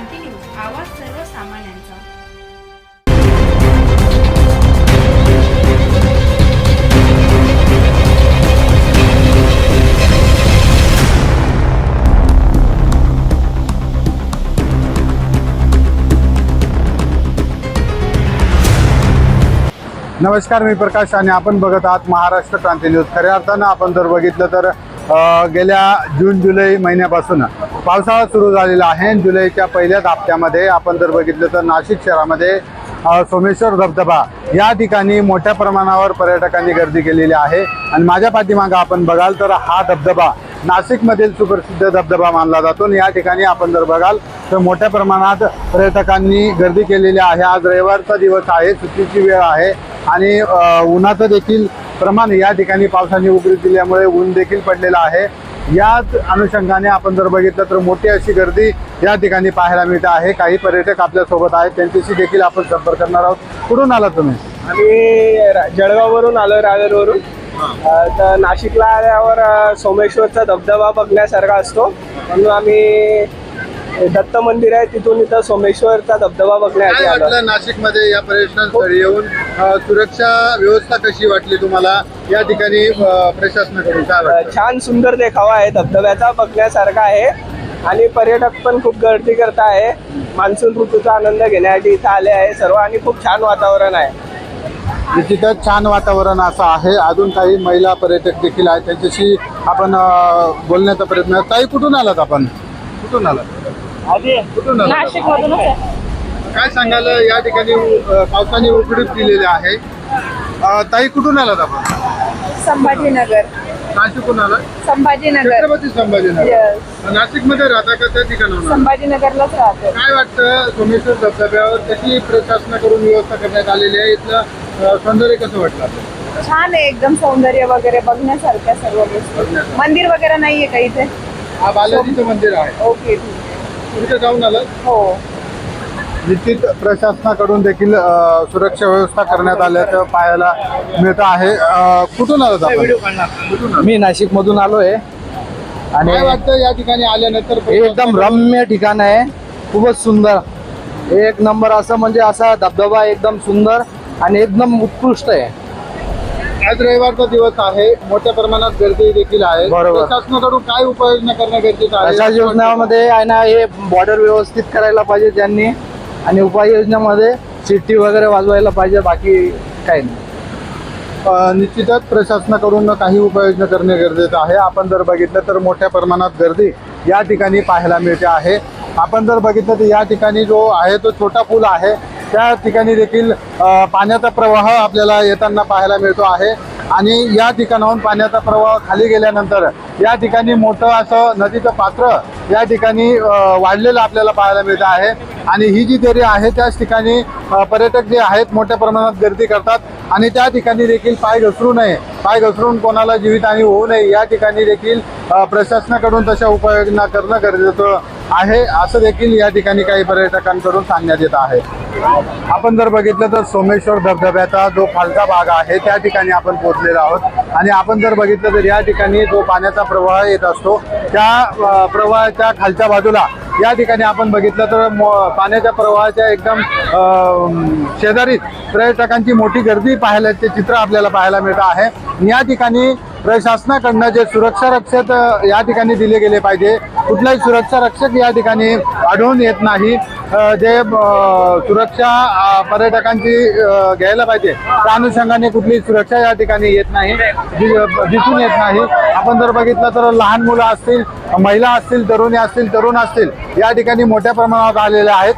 क्रांती news आवाज सर्वसामान्यांचा. नमस्कार मी प्रकाश आणि आपण बघत आहात महाराष्ट्र क्रांती न्यूज. खऱ्या अर्थानं आपण जर बघितलं तर गेल्या जून जुलै महिन्यापासून पावसाळा सुरू झालेला आहे. जुलैच्या पहिल्याच हप्त्यामध्ये आपण जर बघितलं तर नाशिक शहरामध्ये सोमेश्वर धबधबा या ठिकाणी मोठ्या प्रमाणावर पर्यटकांनी गर्दी केलेली आहे. आणि माझ्या पाठीमागं आपण बघाल तर हा धबधबा नाशिकमधील सुप्रसिद्ध धबधबा मानला जातो. आणि या ठिकाणी आपण जर बघाल तर मोठ्या प्रमाणात पर्यटकांनी गर्दी केलेली आहे. आज रविवारचा दिवस आहे सुट्टीची वेळ आहे. आणि उन्हाचं देखील प्रमाण या ठिकाणी पावसाने उघडी दिल्यामुळे ऊन देखील पडलेलं आहे. याच अनुषंगाने आपण जर बघितलं तर मोठी अशी गर्दी या ठिकाणी पाहायला मिळते आहे. काही पर्यटक आपल्यासोबत आहेत. त्यांच्याशी देखील आपण संपर्क करणार आहोत. कुठून आला तुम्ही? आम्ही जळगाववरून आलो रावेरवरून तर नाशिकला आल्यावर सोमेश्वरचा धबधबा बघण्यासारखा असतो. म्हणून आम्ही दत्त मंदिर आहे तिथून इथं सोमेश्वरचा धबधबा बघण्यासाठी काय आलो. वाटलं नाशिकमध्ये या पर्यटन स्थळी येऊन अ, सुरक्षा व्यवस्था कशी वाटली तुम्हाला? या ठिकाणी अ, प्रशासनाकडून काय अ, वाटतं छान सुंदर देखावा आहे धबधब्याचा बघण्यासारखा आहे. आणि पर्यटक पण खूप गर्दी करत आहे. मान्सून ऋतूचा आनंद घेण्यासाठी इथं आले आहे सर्व आणि खूप छान वातावरण आहे. निश्चितच छान वातावरण असं आहे. अजून काही महिला पर्यटक देखील आहेत त्यांच्याशी आपण अ, बोलण्याचा प्रयत्न ताई कुठून आलात आपण? कुठून आलात कुठून आलात नाशिक मधूनच आहे. काय सांगाल या ठिकाणी अ, पावसाने उघडीप दिलेले आहे. अ, ताई कुठून आलात आपण? संभाजीनगर. नाशिकहून आलात संभाजीनगर. छत्रपती संभाजीनगर. Yes. नाशिकमध्ये राहता का त्या ठिकाणावर संभाजीनगरलाच राहतो. काय वाटतं सोमेश्वर धबधब्यावर कशी प्रशासनाकडून व्यवस्था करण्यात आलेली आहे? इथलं अ, सौंदर्य कसं वाटलं आपल्याला? छान आहे एकदम सौंदर्य वगैरे बघण्यासारख्या सर्व गोष्टी. मंदिर वगैरे नाहीये का इथे? हा बालाजीचं मंदिर आहे. ओके. ठीक आहे. तिथे जाऊन आलात? हो. निश्चित प्रशासनाकडून देखील अ, सुरक्षा व्यवस्था करण्यात आल्याचं पाहायला मिळत आहे. अ, कुठून आलात आपण? कुठून आलात? मी नाशिक मधून आलोय. आणि काय वाटतं या ठिकाणी आल्यानंतर हे एकदम रम्य ठिकाण आहे. खूपच सुंदर. एक नंबर असं म्हणजे असा धबधबा एकदम सुंदर आणि एकदम उत्कृष्ट आहे. आज रविवारचा दिवस आहे. मोठ्या प्रमाणात गर्दी देखील आहे. बरोबर. प्रशासनाकडून काय उपाययोजना करणं गरजेचं आहे? अशा योजनामध्ये आहे ना हे बॉर्डर व्यवस्थित करायला पाहिजे त्यांनी. आणि उपाययोजनामध्ये सिटी वगैरे वाजवायला पाहिजे बाकी काही नाही. अ, निश्चितच प्रशासनाकडून काही उपाययोजना करणे गरजेचं आहे. आपण जर बघितलं तर मोठ्या प्रमाणात गर्दी या ठिकाणी पाहायला मिळते आहे. आपण जर बघितलं तर या ठिकाणी जो आहे तो छोटा पूल आहे. त्या ठिकाणी देखील पाण्याचा प्रवाह आपल्याला येताना पाहायला मिळतो आहे. आणि या ठिकाणाहून पाण्याचा प्रवाह खाली गेल्यानंतर या ठिकाणी मोठं असं नदीचं पात्र या ठिकाणी वाढलेलं आपल्याला पाहायला मिळतं आहे. आणि ही जी दरी आहे त्याच ठिकाणी पर्यटक जे आहेत मोठ्या प्रमाणात गर्दी करतात. आणि त्या ठिकाणी देखील पाय घसरू नये. पाय घसरून कोणाला जीवितहानी होऊ नये. या ठिकाणी देखील प्रशासनाकडून तशा उपाययोजना करणं गरजेचं आहे. असं देखील या ठिकाणी काही पर्यटकांकडून सांगण्यात येत आहे. आपण जर बघितलं तर सोमेश्वर धबधब्याचा जो खालचा भाग आहे त्या ठिकाणी आपण पोहोचलेलो आहोत. आणि आपण जर बघितलं तर या ठिकाणी जो पाण्याचा प्रवाह येत असतो त्या प्रवाहाच्या खालच्या बाजूला या ठिकाणी आपण बघितलं तर पाण्याच्या प्रवाहाच्या एकदम शेजारीच पर्यटकांची मोठी गर्दी पाहायलाचे चित्र आपल्याला पाहायला मिळतं आहे. या ठिकाणी प्रशासनाकडनं जे सुरक्षा रक्षक या ठिकाणी दिले गेले पाहिजे. कुठलाही सुरक्षा रक्षक या ठिकाणी आढळून येत नाही. जे सुरक्षा पर्यटकांची घ्यायला पाहिजे त्या अनुषंगाने कुठलीही सुरक्षा या ठिकाणी येत नाही दि- दिसून येत नाही. आपण जर बघितलं तर लहान मुलं असतील महिला असतील तरुणी असतील तरुण असतील या ठिकाणी मोठ्या प्रमाणात आलेल्या आहेत.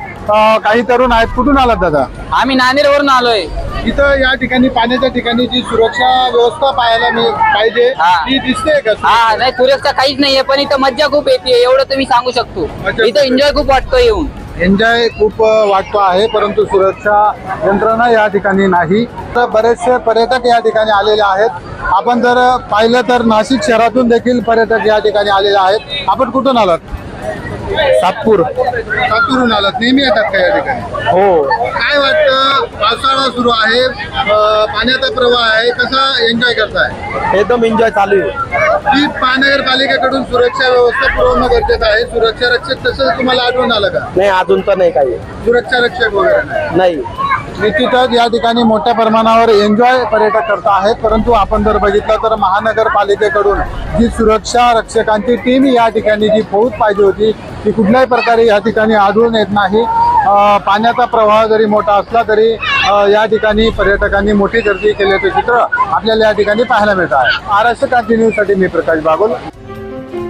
काही तरुण आहेत. कुठून आलात दादा? आम्ही नांदेडवरून आलोय. इथं या ठिकाणी पाण्याच्या ठिकाणी जी सुरक्षा व्यवस्था पाहायला मिळ- पाहिजे हा. ती दिसते का हा नाही सुरक्षा काहीच नाहीये पण इथं मज्जा खूप येते एवढं तुम्ही सांगू शकतो. मज्जा इथं एन्जॉय खूप वाटतो येऊन. एन्जॉय खूप अ, वाटतो आहे परंतु सुरक्षा यंत्रणा या ठिकाणी नाही. तर बरेचसे पर्यटक या ठिकाणी आलेले आहेत. आपण जर पाहिलं तर नाशिक शहरातून देखील पर्यटक या ठिकाणी आलेले आहेत. आपण कुठून आलात? सातपूर. सातूरून आलात. नेहमी येतात का या ठिकाणी? हो. काय वाटतं पावसाळा सुरू आहे अ, पाण्याचा प्रवाह आहे कसा एन्जॉय करताय? एकदम एन्जॉय चालू आहे. ही महानगरपालिकेकडून सुरक्षा व्यवस्था पुरवणं गरजेचं आहे? सुरक्षा रक्षक तसं तुम्हाला आढळून आलं का? नाही अजून तर नाही काही. सुरक्षा रक्षक वगैरे नाही. नाही. निश्चितच या ठिकाणी मोठ्या प्रमाणावर एन्जॉय पर्यटक करत आहेत. परंतु आपण जर बघितलं तर महानगरपालिकेकडून जी सुरक्षा रक्षकांची टीम या ठिकाणी जी फौज पाहिजे होती ती कुठल्याही प्रकारे या ठिकाणी आढळून येत नाही. पाण्याचा प्रवाह जरी मोठा असला तरी या ठिकाणी पर्यटकांनी मोठी गर्दी केल्याचं चित्र आपल्याला या ठिकाणी पाहायला मिळत आहे. महाराष्ट्र क्रांती न्यूजसाठी मी प्रकाश बागोल.